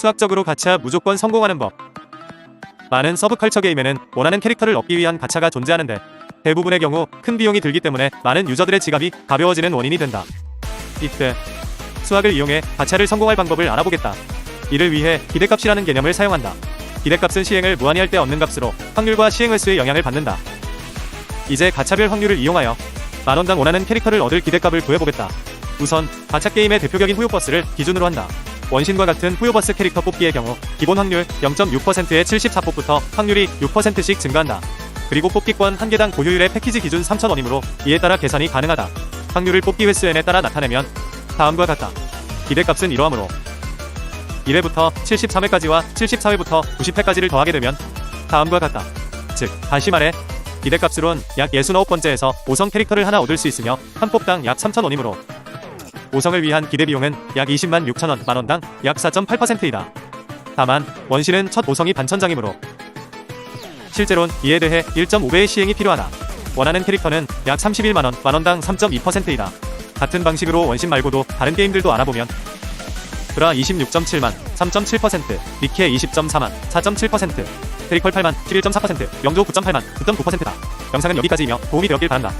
수학적으로 가차 무조건 성공하는 법. 많은 서브컬처 게임에는 원하는 캐릭터를 얻기 위한 가차가 존재하는데 대부분의 경우 큰 비용이 들기 때문에 많은 유저들의 지갑이 가벼워지는 원인이 된다. 이때 수학을 이용해 가차를 성공할 방법을 알아보겠다. 이를 위해 기대값이라는 개념을 사용한다. 기대값은 시행을 무한히 할 때 얻는 값으로 확률과 시행 횟수의 영향을 받는다. 이제 가차별 확률을 이용하여 만원당 원하는 캐릭터를 얻을 기대값을 구해보겠다. 우선 가차 게임의 대표적인 후요버스를 기준으로 한다. 원신과 같은 후요버스 캐릭터 뽑기의 경우 기본 확률 0.6%의 74뽑부터 확률이 6%씩 증가한다. 그리고 뽑기권 한 개당 고효율의 패키지 기준 3,000원이므로 이에 따라 계산이 가능하다. 확률을 뽑기 횟수엔에 따라 나타내면 다음과 같다. 기대값은 이러하므로 1회부터 73회까지와 74회부터 90회까지를 더하게 되면 다음과 같다. 즉, 다시 말해 기대값으론 약 69번째에서 5성 캐릭터를 하나 얻을 수 있으며 한 뽑당 약 3,000원이므로 5성을 위한 기대 비용은 약 20만 6천원 만원당 약 4.8%이다. 다만 원신은 첫 5성이 반천장이므로 실제론 이에 대해 1.5배의 시행이 필요하다. 원하는 캐릭터는 약 31만원 만원당 3.2%이다. 같은 방식으로 원신 말고도 다른 게임들도 알아보면 브라 26.7만 3.7% 니케 20.4만 4.7% 페리컬 8만 11.4% 영조 9.8만 9.9%다. 영상은 여기까지이며 도움이 되었길 바란다.